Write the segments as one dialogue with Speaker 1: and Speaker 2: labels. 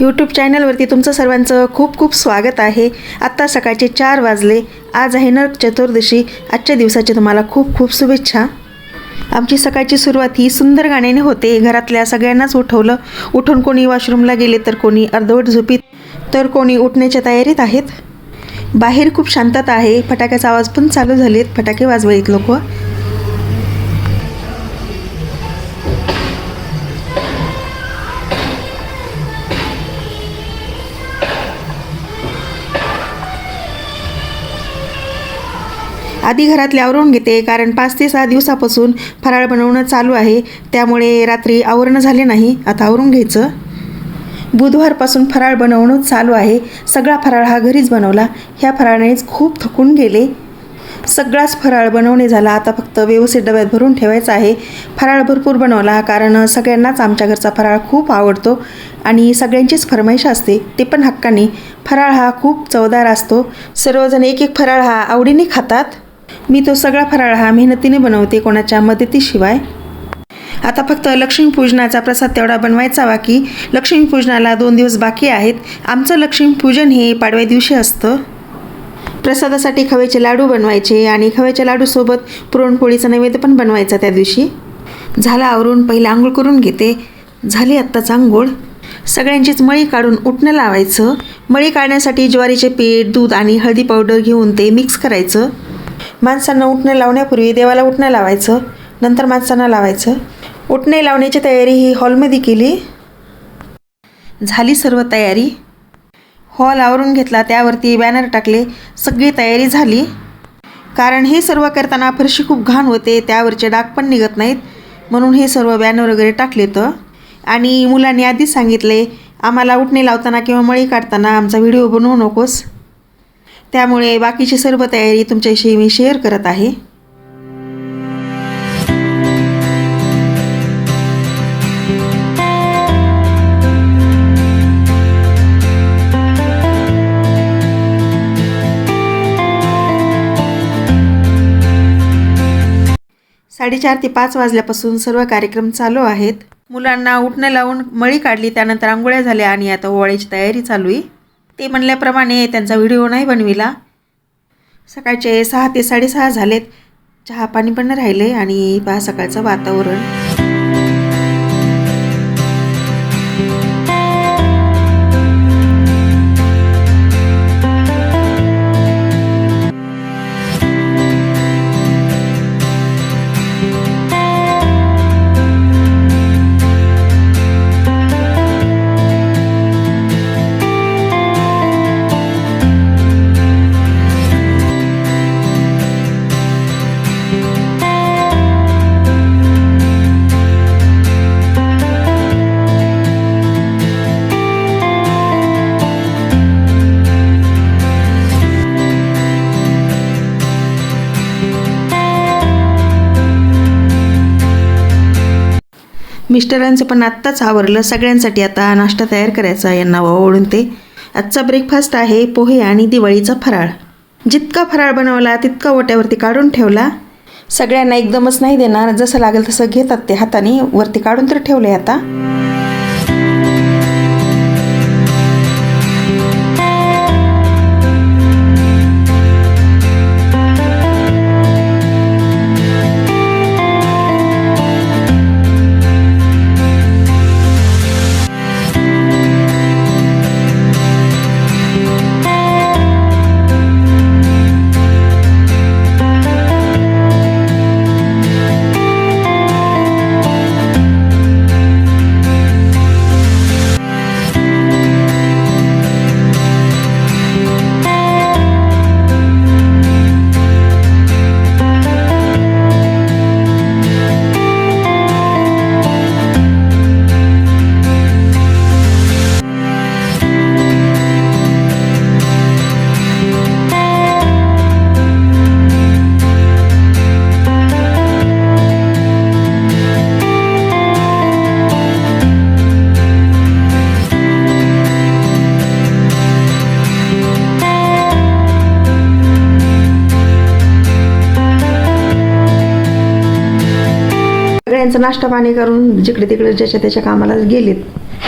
Speaker 1: YouTube चॅनलवरती तुमचं सर्वांचं खूप खूप स्वागत आहे. आत्ता सकाळचे चार वाजले. आज आहे नरक चतुर्दशी. आजच्या दिवसाची तुम्हाला खूप खूप शुभेच्छा. आमची सकाळची सुरुवात ही सुंदर गाण्याने होते. घरातल्या सगळ्यांनाच उठवलं. उठून कोणी वॉशरूमला गेले तर कोणी अर्धवट झोपीत. तर कोणी उठण्याच्या तयारीत आहेत. बाहेर खूप शांतता आहे. फटाक्याचा आवाज पण चालू झालेत. फटाके वाजवायत लोक. आधी घरातले आवरून घेते कारण पाच ते सहा दिवसापासून फराळ बनवणं चालू आहे. त्यामुळे रात्री आवरणं झाले नाही आता आवरून घ्यायचं. बुधवारपासून फराळ बनवणं चालू आहे. सगळा फराळ हा घरीच बनवला. ह्या फराळानेच खूप थकून गेले. सगळाच फराळ बनवणे झाला. आता फक्त व्यवस्थित डब्यात भरून ठेवायचा आहे. फराळ भरपूर बनवला कारण सगळ्यांनाच आमच्या घरचा फराळ खूप आवडतो आणि सगळ्यांचीच फरमाईश असते. ते पण हक्काने. फराळ हा खूप चवदार असतो. सर्वजण एक एक फराळ हा आवडीने खातात. मी तो सगळा फराळ हा मेहनतीने बनवते कोणाच्या मदतीशिवाय. आता फक्त लक्ष्मीपूजनाचा प्रसाद तेवढा बनवायचा बाकी लक्ष्मीपूजनाला दोन दिवस बाकी आहेत. आमचं लक्ष्मीपूजन हे पाडव्या दिवशी असतं. प्रसादासाठी खव्याचे लाडू बनवायचे आणि खव्याच्या लाडूसोबत पुरणपोळीचा नैवेद्य पण बनवायचा त्या दिवशी. झाला आवरून पहिलं आंघोळ करून घेते. झाली आत्ताच आंघोळ. सगळ्यांचीच मळी काढून उठणं लावायचं. मळी काढण्यासाठी ज्वारीचे पीठ दूध आणि हळदी पावडर घेऊन ते मिक्स करायचं. माणसांना उठणं लावण्यापूर्वी देवाला उठणं लावायचं नंतर माणसांना लावायचं. उठणे लावण्याची तयारी ही हॉलमध्ये केली. झाली सर्व तयारी. हॉल आवरून घेतला त्यावरती बॅनर टाकले सगळी तयारी झाली. कारण हे सर्व करताना फरशी खूप घाण होते त्यावरचे डाग पण निघत नाहीत. म्हणून हे सर्व बॅनर वगैरे टाकले तर. आणि मुलांनी आधीच सांगितले आम्हाला उठणे लावताना किंवा मळी काढताना आमचा व्हिडिओ बनवू नकोस. त्यामुळे बाकीची सर्व तयारी तुमच्याशी मी शेअर करत आहे. साडेचार ते पाच वाजल्यापासून सर्व कार्यक्रम चालू आहेत. मुलांना उठणं लावून मळी काढली त्यानंतर आंघोळ्या झाल्या आणि आता ओवाळीची तयारी चालू आहे. ते म्हणल्याप्रमाणे त्यांचा व्हिडिओ नाही बनविला. सकाळचे सहा ते साडेसहा झालेत. चहा पाणी पण राहिले आणि पहा सकाळचं वातावरण. मिस्टरांचं पण आत्ताच आवरलं. सगळ्यांसाठी आता नाश्ता तयार करायचा यांना ओळून ते. आजचा ब्रेकफास्ट आहे पोहे आणि दिवाळीचा फराळ. जितका फराळ बनवला तितका ओट्यावरती काढून ठेवला. सगळ्यांना एकदमच नाही देणार. जसं लागेल तसं घेतात ते हाताने. वरती काढून तर ठेवले आता. त्यांचं नाश्ता पाणी करून जिकडे तिकडे ज्याच्या त्याच्या कामाला गेलेत.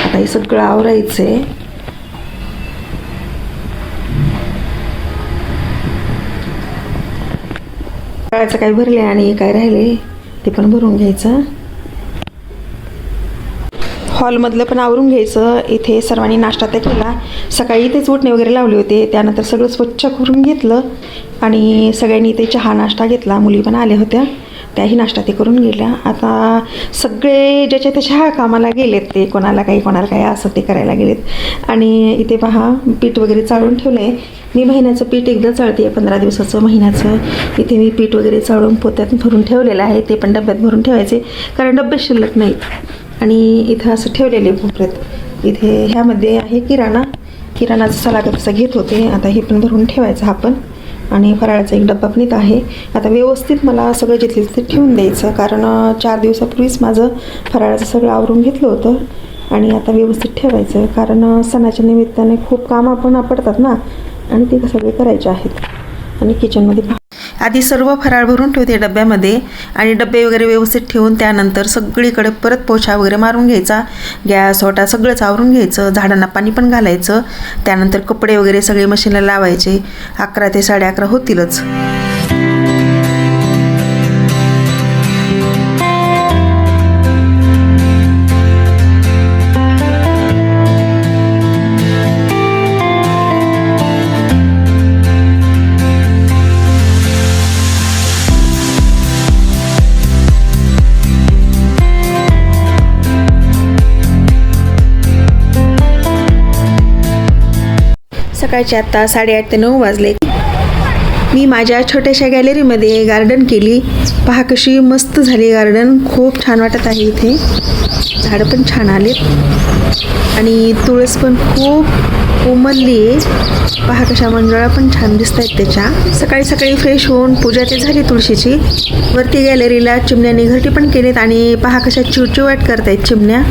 Speaker 1: आता हे सगळं आवरायचं आहे. फराळाचं काय भरले आणि काय राहिले ते पण भरून घ्यायचं. हॉलमधलं पण आवरून घ्यायचं. इथे सर्वांनी नाश्ता ते केला. सकाळी इथेच उठणे वगैरे लावले होते. त्यानंतर सगळं स्वच्छ करून घेतलं आणि सगळ्यांनी इथे चहा नाश्ता घेतला. मुली पण आल्या होत्या. त्याही नाश्ता ते करून गेल्या. आता सगळे ज्याच्या त्याच्या कामाला गेलेत ते कोणाला काही कोणाला काही असं ते करायला गेलेत. आणि इथे पहा पीठ वगैरे चाळून ठेवलं. आहे मी महिन्याचं पीठ एकदा चाळते पंधरा दिवसाचं महिन्याचं. इथे मी पीठ वगैरे चाळून पोत्यात भरून ठेवलेलं आहे. ते पण डब्यात भरून ठेवायचे कारण डबे शिल्लक नाहीत. आणि इथं असं ठेवलेले भोपऱ्यात इथे ह्यामध्ये आहे किराणा. किराणाचा सलागत तसा घेत होते. आता हे पण भरून ठेवायचं आपण आणि फराळाचा एक डब्बा पण इथं आहे. आता व्यवस्थित मला सगळं जिथले तिथे ठेवून द्यायचं कारण चार दिवसापूर्वीच माझं फराळाचं सगळं आवरून घेतलं होतं आणि आता व्यवस्थित ठेवायचं कारण सणाच्या निमित्ताने खूप कामं पण पडतात ना आणि ते सगळे करायचे आहेत. आणि किचनमध्ये आधी सर्व फराळ भरून ठेवते डब्यामध्ये आणि डबे वगैरे व्यवस्थित ठेवून त्यानंतर सगळीकडे परत पोछा वगैरे मारून घ्यायचा. गॅस ओटा सगळंच आवरून घ्यायचं. झाडांना पाणी पण घालायचं. त्यानंतर कपडे वगैरे सगळे मशीनला लावायचे. अकरा ते साडे अकरा होतीलच. सकाळचे आत्ता साडेआठ ते नऊ वाजले. मी माझ्या छोट्याशा गॅलरीमध्ये गार्डन केली. पहा कशी मस्त झाली गार्डन. खूप छान वाटत आहे इथे. झाडं पण छान आलेत. आणि तुळस पण खूप उमलली आहे. पहा कशा मंजुळा पण छान दिसत आहेत त्याच्या. सकाळी सकाळी फ्रेश होऊन पूजा ते झाली तुळशीची. वरती गॅलरीला चिमण्याने घरटी पण केलीत आणि पहा कशा चिवचिवाट करतायत चिमण्या.